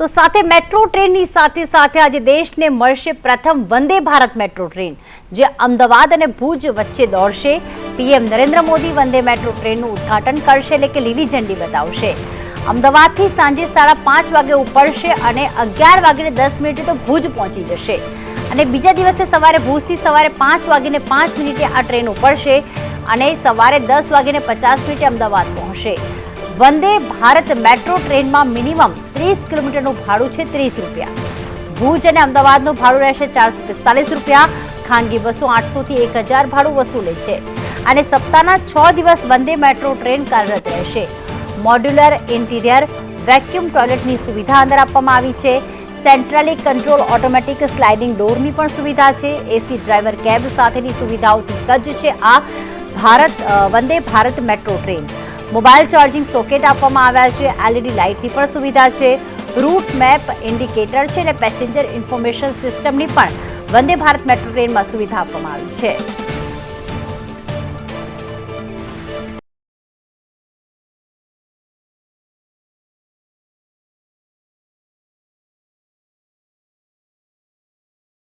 તો સાથે મેટ્રો ટ્રેનની સાથે સાથે આજે દેશને મળશે પ્રથમ વંદે ભારત મેટ્રો ટ્રેન, જે અમદાવાદ અને ભુજ વચ્ચે દોડશે. પીએમ નરેન્દ્ર મોદી વંદે મેટ્રો ટ્રેનનું ઉદ્ઘાટન કરશે એટલે કે લીલી ઝંડી બતાવશે. અમદાવાદથી સાંજે સાડા પાંચ વાગે ઉપડશે અને અગિયાર વાગીને દસ મિનિટે તો ભુજ પહોંચી જશે. અને બીજા દિવસે સવારે ભુજથી સવારે પાંચ વાગીને પાંચ મિનિટે આ ટ્રેન ઉપડશે અને સવારે દસ વાગીને પચાસ મિનિટે અમદાવાદ પહોંચશે. વંદે ભારત મેટ્રો ટ્રેનમાં મિનિમમ ત્રીસ કિલોમીટરનું ભાડું છે ત્રીસ રૂપિયા. ભુજ અને અમદાવાદનું ભાડું રહેશે ચારસો પિસ્તાલીસ રૂપિયા. ખાનગી બસો આઠસોથી એક હજાર ભાડું વસૂલે છે. અને સપ્તાહના છ દિવસ વંદે મેટ્રો ટ્રેન કાર્યરત રહેશે. મોડ્યુલર, ઇન્ટિરિયર, વેક્યુમ ટોયલેટની સુવિધા અંદર આપવામાં આવી છે. સેન્ટ્રલી કંટ્રોલ ઓટોમેટિક સ્લાઇડિંગ ડોરની પણ સુવિધા છે. એસી ડ્રાઈવર કેબ સાથેની સુવિધાઓથી સજ્જ છે આ Bharat Vande Bharat metro train. Mobile charging socket આપવામાં આવ્યા છે. એલઈડી લાઇટની પણ સુવિધા છે. રૂટ મેપ ઇન્ડિકેટર છે અને પેસેન્જર ઇન્ફોર્મેશન સિસ્ટમની પણ વંદે ભારત મેટ્રો ટ્રેનમાં સુવિધા આપવામાં આવી છે.